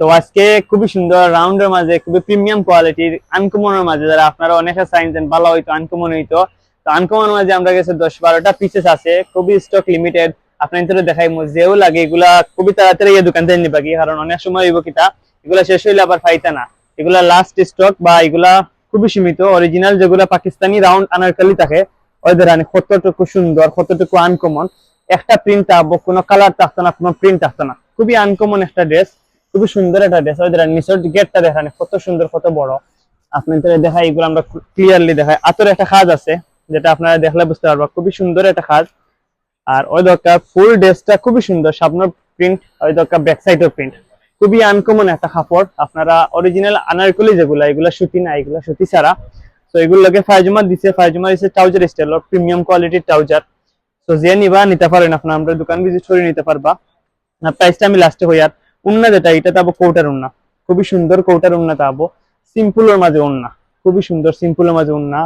তো আজকে খুবই সুন্দর রাউন্ডের মাঝে খুবই প্রিমিয়াম কোয়ালিটির আনকমনের মাঝে যারা আপনারা অনেকে চাইছেন ভালো হইতো আনকমন হইতো, তো আনকমন মাঝে আমরা কাছে দশ বারোটা পিসেস আছে, খুবই স্টক লিমিটেড আপনার ভিতরে দেখাই যেও লাগে, এগুলা খুবই তাড়াতাড়ি এই দোকান থেকে নিবা কি? কারণ অনেক সময় হইব কিতা এগুলা শেষ হইলে আবার পাইতা না। এগুলা লাস্ট স্টক বা এগুলা খুবই সীমিত অরিজিনাল যেগুলা পাকিস্তানি রাউন্ড আনারকালি থাকে ওই ধরেন কতটুকু সুন্দর, কতটুকু আনকমন একটা প্রিন্ট থাকব কোনো কালার থাকতো না, কোনো প্রিন্ট থাকতো না। খুবই আনকমন একটা ড্রেস খুবই সুন্দর একটা ড্রেস ওই ধরেন নিচের গেটটা দেখান, কত সুন্দর, কত বড়। আপনাদের দেখাই এগুলো আমরা ক্লিয়ারলি দেখাই। আতর একটা কাজ আছে, যেটা আপনারা দেখলে বুঝতে পারবা, খুবই সুন্দর একটা কাজ আর ওই দরকার ফুল ড্রেসটা খুবই সুন্দর সামনের প্রিন্ট ওই দরকার ব্যাক সাইডের প্রিন্ট খুবই আনকমন একটা কাপড়। আপনারা অরিজিনাল আনারকলি যেগুলা, এগুলা সুতি না, এগুলা সুতি ছাড়া। তো এগুলোকে ফাইজুমা দিছে। ফাইজুমা দিছে ট্রাউজার স্টাইল প্রিমিয়াম কোয়ালিটির ট্রাউজার তো যে নিবা, নিতে পারেন আপনারা। আমরা দোকান ভিজিট করে নিতে পারবা। প্রাইসটা আমি লাস্টে হই আর উন্না যেটা, এটা তাবো কৌটার উন্না। খুবই সুন্দর কৌটার উন্না তাবো সিম্পলের মাঝে উন্না। খুবই সুন্দর সিম্পলের মাঝে উন্না।